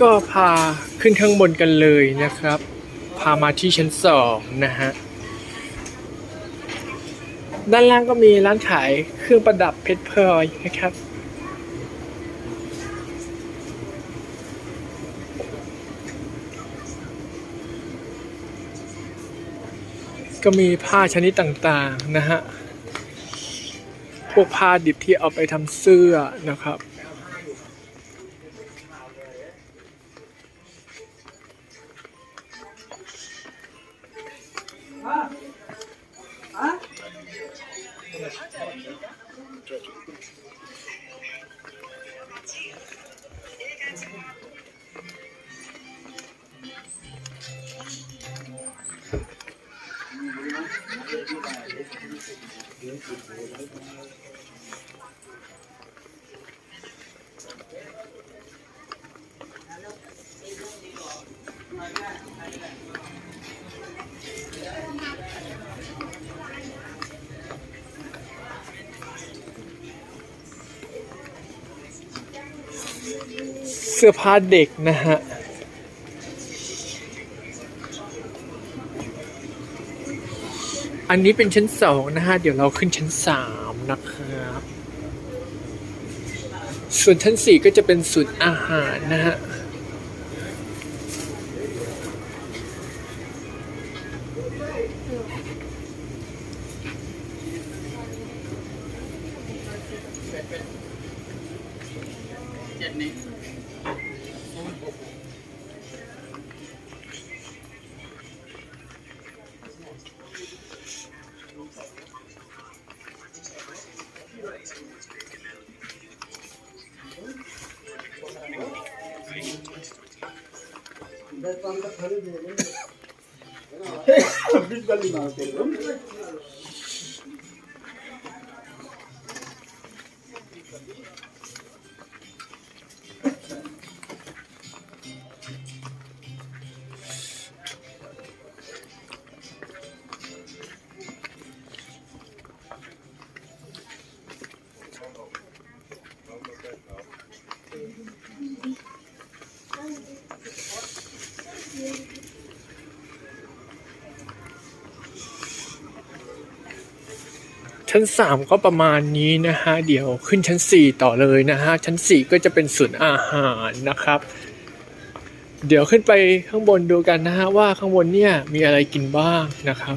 ก็พาขึ้นข้างบนกันเลยนะครับ พามาที่ชั้นสองนะฮะ ด้านล่างก็มีร้านขายเครื่องประดับเพชรพลอยนะครับ ก็มีผ้าชนิดต่างๆนะฮะ พวกผ้าดิบที่เอาไปทำเสื้อนะครับ 嗯。 เสื้อผ้าเด็กนะฮะ อันนี้เป็นชั้นสองนะฮะ เดี๋ยวเราขึ้นชั้นสามนะครับ ส่วนชั้นสี่ก็จะเป็นศูนย์อาหารนะฮะ Ben tam da kahriyeyim. yemeklerini. Biz belli mi ชั้น 3 ก็ประมาณนี้นะฮะ เดี๋ยวขึ้นชั้น 4 ต่อเลยนะฮะ ชั้น 4 ก็จะเป็นศูนย์อาหารนะครับ เดี๋ยวขึ้นไปข้างบนดูกันนะฮะ ว่าข้างบนเนี่ยมีอะไรกินบ้างนะครับ